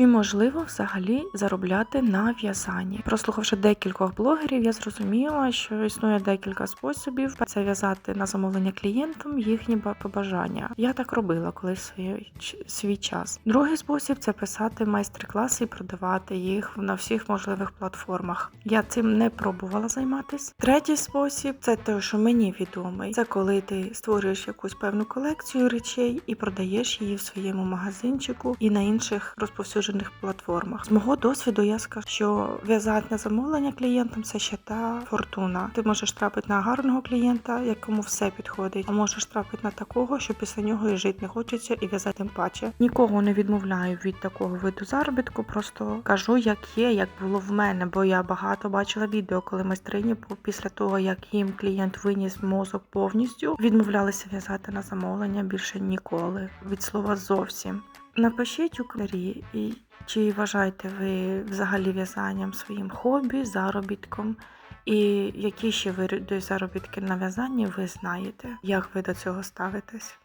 І можливо взагалі заробляти на в'язанні. Прослухавши декількох блогерів, я зрозуміла, що існує декілька способів це в'язати на замовлення клієнтам їхні побажання. Я так робила колись свій, свій час. Другий спосіб це писати майстер-класи і продавати їх на всіх можливих платформах. Я цим не пробувала займатися. Третій спосіб це те, що мені відомий. Це коли ти створюєш якусь певну колекцію речей і продаєш її в своєму магазинчику і на інших розповсюджених платформах. З мого досвіду я скажу, що в'язати на замовлення клієнтам це ще та фортуна. Ти можеш трапити на гарного клієнта, якому все підходить, а можеш трапити на такого, що після нього і жити не хочеться, і в'язати тим паче. Нікого не відмовляю від такого виду заробітку. Просто кажу, як є, як було в мене, бо я багато бачила відео, коли майстрині після того, як їм клієнт виніс мозок повністю, відмовлялися в'язати на замовлення більше ніколи. Від слова зовсім. Напишіть у коментарі, чи вважаєте ви взагалі в'язанням своїм хобі, заробітком, і які ще ви заробітки на в'язанні ви знаєте, як ви до цього ставитесь?